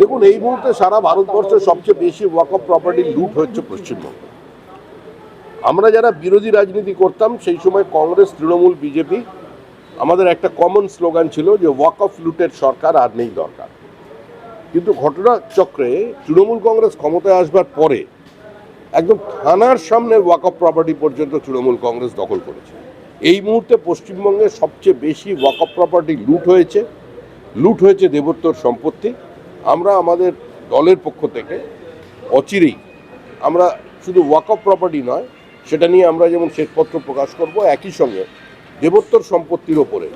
দেখুন, এই মুহূর্তে সারা ভারতবর্ষে সবচেয়ে বেশি ওয়াকফ প্রপার্টি লুট হচ্ছে পশ্চিমবঙ্গ। আমরা যারা বিরোধী রাজনীতি করতাম, সেই সময় কংগ্রেস, তৃণমূল, বিজেপি, আমাদের একটা কমন স্লোগান ছিল যে ওয়াকফ লুটের সরকার আর নেই দরকার। কিন্তু ঘটনা চক্রে তৃণমূল কংগ্রেস ক্ষমতায় আসবার পরে একদম থানার সামনে ওয়াকফ প্রপার্টি পর্যন্ত তৃণমূল কংগ্রেস দখল করেছে। এই মুহূর্তে পশ্চিমবঙ্গে সবচেয়ে বেশি ওয়াকফ প্রপার্টি লুট হয়েছে। লুট হয়েছে দেবোত্তর সম্পত্তি। আমরা আমাদের দলের পক্ষ থেকে অচিরেই আমরা শুধু ওয়াকফ প্রপার্টি নয় সেটা নিয়ে আমরা যেমন শ্বেতপত্র প্রকাশ করব একই সঙ্গে দেবোত্তর সম্পত্তির ওপরে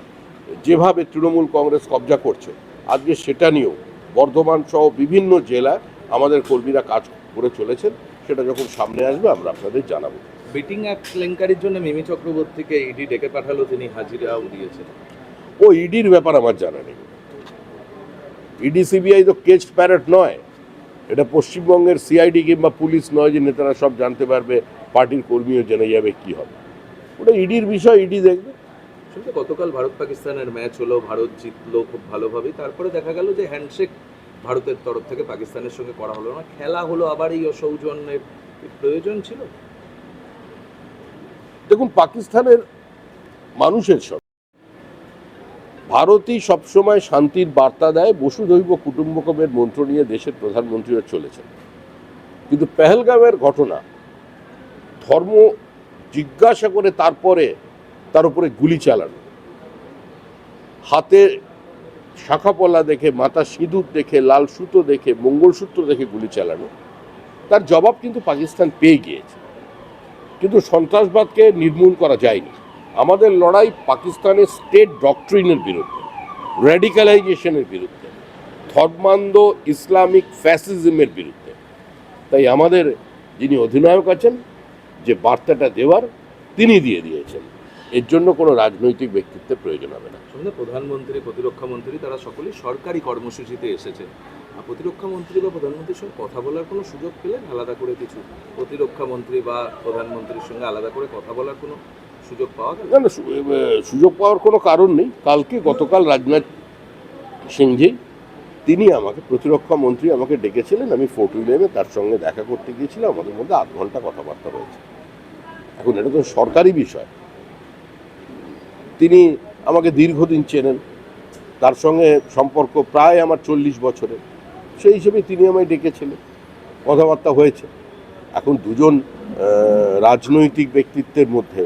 যেভাবে তৃণমূল কংগ্রেস কবজা করছে আজকে সেটা নিয়েও বর্ধমান সহ বিভিন্ন জেলায় আমাদের কর্মীরা কাজ করে চলেছেন সেটা যখন সামনে আসবে আমরা আপনাদের জানাব। বিটিং অ্যাক্ট কেলেঙ্কারির জন্য মিমি চক্রবর্তীকে ইডি ডেকে পাঠালো তিনি হাজিরাও দিয়েছেন ও ইডির ব্যাপার আমার জানা নেই। ইডি সিবিআই তো কেস প্যারেট নয়। এটা পশ্চিমবঙ্গের সিআইডি কিংবা পুলিশ নয় যে নেতারা সব জানতে পারবে পার্টির কর্মীও জেনে যাবে কি হবে। ওটা ইডির বিষয় ইডি দেখবে। গতকাল ভারত পাকিস্তানের ম্যাচ হলো ভারত জিতলো খুব ভালোভাবেই। তারপরে দেখা গেল যে হ্যান্ডশেক ভারতের তরফ থেকে পাকিস্তানের সঙ্গে করা হলো না। খেলা হলো আবার এই সৌজন্যের প্রয়োজন ছিল। দেখুন পাকিস্তানের মানুষের সব ভারতই সবসময় শান্তির বার্তা দেয় বসুধৈব কুটুম্বকমের মন্ত্র নিয়ে দেশের প্রধানমন্ত্রীরা চলেছেন। কিন্তু পেহেলগামের ঘটনা, ধর্ম জিজ্ঞাসা করে তারপরে তার উপরে গুলি চালানো, হাতে শাখাপলা দেখে, মাথা সিঁদুর দেখে, লাল সুতো দেখে, মঙ্গলসূত্র দেখে গুলি চালানো, তার জবাব কিন্তু পাকিস্তান পেয়ে গিয়েছে। কিন্তু সন্ত্রাসবাদকে নির্মূল করা যায়নি। আমাদের লড়াই পাকিস্তানের স্টেট ডক্ট্রিনের বিরুদ্ধে র্যাডিক্যালাইজেশনের বিরুদ্ধে, ধর্মান্ধ ইসলামিক ফ্যাসিজমের বিরুদ্ধে। তাই আমাদের যিনি অধিনায়ক আছেন, যে বার্তাটা দেওয়ার, তিনি দিয়ে দিয়েছেন। এর জন্য কোনো রাজনৈতিক ব্যক্তিত্বের প্রয়োজন হবে না। শুনতে প্রধানমন্ত্রী, প্রতিরক্ষা মন্ত্রী, তারা সকলেই সরকারি কর্মসূচিতে এসেছে। প্রতিরক্ষা মন্ত্রী বা প্রধানমন্ত্রীর সঙ্গে কথা বলার কোনো সুযোগ পেলেন? আলাদা করে কিছু প্রতিরক্ষা মন্ত্রী বা প্রধানমন্ত্রীর সঙ্গে আলাদা করে কথা বলার কোনো সুযোগ পাওয়া না না সুযোগ পাওয়ার কোনো কারণ নেই। কালকে গতকাল রাজনাথ সিংজি, তিনি আমাকে প্রতিরক্ষা মন্ত্রী আমাকে ডেকেছিলেন। আমি ফোর্ট উইলিয়ামে তার সঙ্গে দেখা করতে গিয়েছিলাম। আমাদের মধ্যে আধ ঘণ্টা কথাবার্তা হয়েছে এখন এটা তো সরকারি বিষয়। তিনি আমাকে দীর্ঘদিন চেনেন। তার সঙ্গে সম্পর্ক প্রায় আমার চল্লিশ বছরের। সেই হিসেবে তিনি আমায় ডেকেছিলেন। কথাবার্তা হয়েছে। এখন দুজন রাজনৈতিক ব্যক্তিত্বের মধ্যে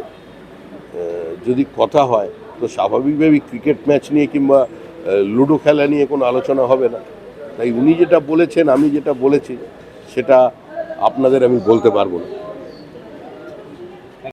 যদি কথা হয়, তো স্বাভাবিকভাবেই ক্রিকেট ম্যাচ নিয়ে কিংবা লুডো খেলা নিয়ে কোনো আলোচনা হবে না। তাই উনি যেটা বলেছেন, আমি যেটা বলেছি, সেটা আপনাদের আমি বলতে পারব না।